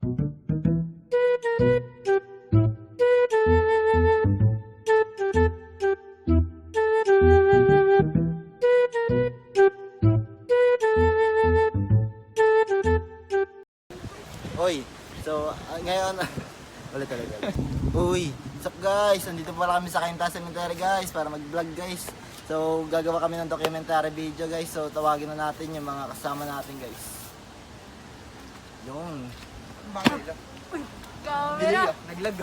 Hoy, so ah, ngayon, ulit talaga. Uy, what's up guys? Nandito pala kami sa Kainta Cemetery guys para mag-vlog guys. So gagawa kami ng documentary video guys. So tawagin na natin yung mga kasama natin guys. Yung. Camera. Naglag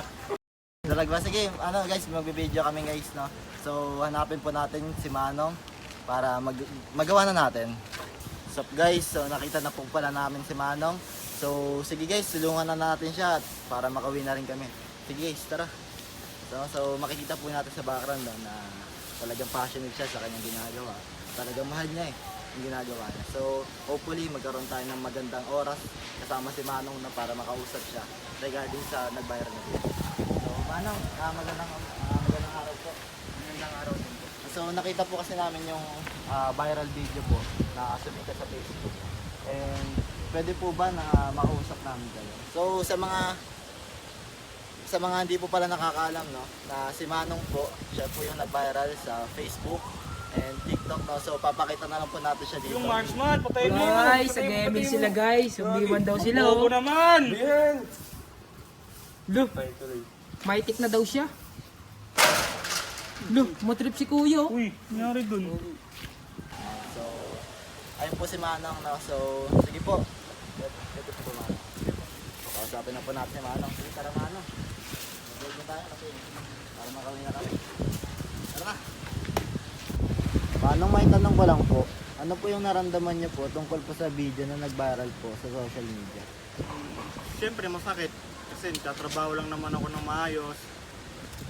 Naglag ba? Sige, ano guys, magbibideo kami guys, no? So hanapin po natin si Manong para mag magawa na natin. Up guys? So nakita na po pala namin si Manong. So sige guys, tulungan na natin siya at para makauwi na rin kami. Sige guys, tara. So, so makikita po natin sa background no, na talagang passionate siya sa kanyang ginagawa. Talagang mahal niya eh yung ginagawa niya. So hopefully magkaroon tayo ng magandang oras kasama si Manong na para makausap siya regarding sa nag-viral na video. So Manong, ah, magandang, ah, magandang araw po. Magandang araw din po. So nakita po kasi namin yung ah, viral video po na sumikat sa Facebook. And pwede po ba na makausap namin kayo? So sa mga sa mga hindi po pala nakakaalam no na si Manong po siya po yung nag-viral sa Facebook and TikTok no so papakita na lang po natin siya dito Yung marksman, patayin mo. Guys, sa gaming sila guys. Subiwan daw sila Bobo oh. naman. Lo, maitik na daw siya. Lo, matrip si kuya oh. Uy, nangyari dun. so ayun po si Manong no so sige po ito po Manong so, kausapin na po natin si Manong sige tara Manong mag tayo kasi para makawin na kami tara na Manong may tanong ko lang po ano po yung naramdaman niyo po tungkol po sa video na nag-viral po sa social media Siyempre masakit kasi tatrabaho lang naman ako ng maayos.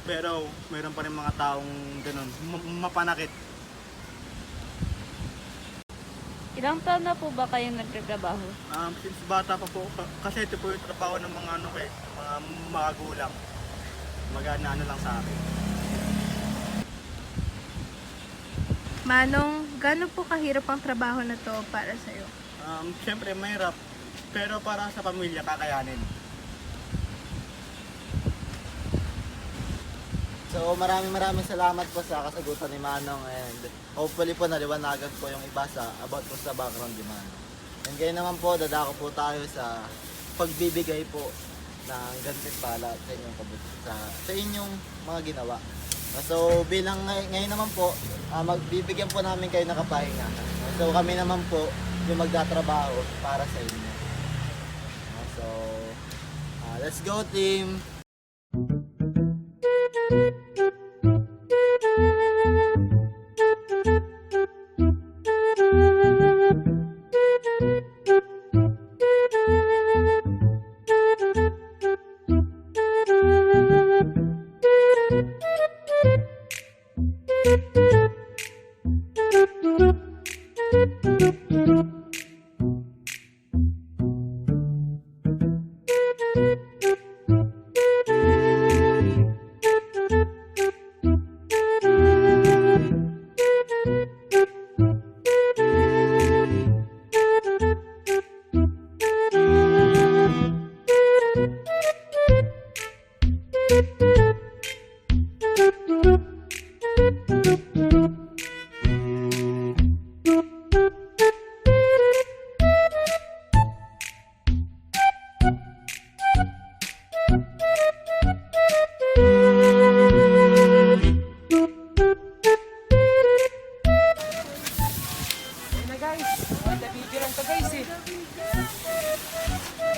Pero mayroon pa rin mga taong ganun, ma- mapanakit. Ilang taon na po ba kayong nagtatrabaho? Um, since bata pa po, ka- kasi ito po yung trabaho ng mga ano ko eh, mga magulang. Magana ano lang sa akin. Manong, gaano po kahirap ang trabaho na to para sa'yo? Um, siyempre mahirap, pero para sa pamilya kakayanin. So maraming maraming salamat po sa kasagutan ni Manong and hopefully po naliwanagan po yung iba sa about po sa background ni Manong. And kayo naman po, dadako po tayo sa pagbibigay po ng gantimpala sa inyong sa, sa inyong mga ginawa. So bilang ngay- ngayon naman po, ah, magbibigyan po namin kayo ng kapahinga. So kami naman po yung magtatrabaho para sa inyo. So ah, let's go team! Ayun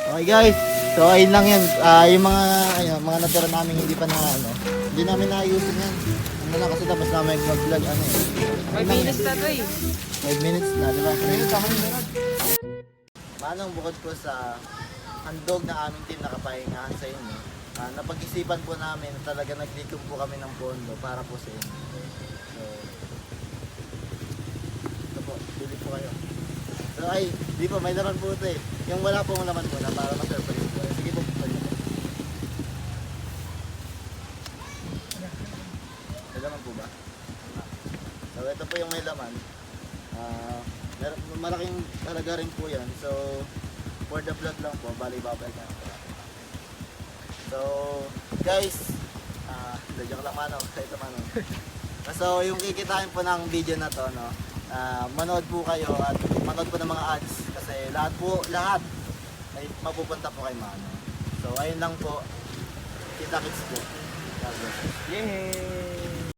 Okay guys, so ayun lang yan. Ah, yung mga ayun, mga natira namin hindi pa na ano, hindi namin naayusin yan. Ano na kasi tapos namin mag-vlog ano eh. May minutes na to eh. 5 minutes na, di ba? Manong bukod po sa handog na aming team nakapahingahan sa inyo, ah, napag-isipan po namin na talaga naglikom po kami ng pondo para po sa inyo. So, ito po, bili po kayo. So ay, di po, may laman po ito eh. Yung wala pong laman po na para ma-surprise po. Sige po, niyo po. May laman po ba? So ito po yung may laman. Mer- malaking halaga rin po yan. So for the vlog lang po, bali babalik na. So, guys, ah, uh, joke lang mano, kahit mano. So, yung kikitain po ng video na to, no, ah, manood po kayo at manood po ng mga ads kasi lahat po, lahat ay mapupunta po kay Mano. So, ayun lang po. Kita kits po. Yay!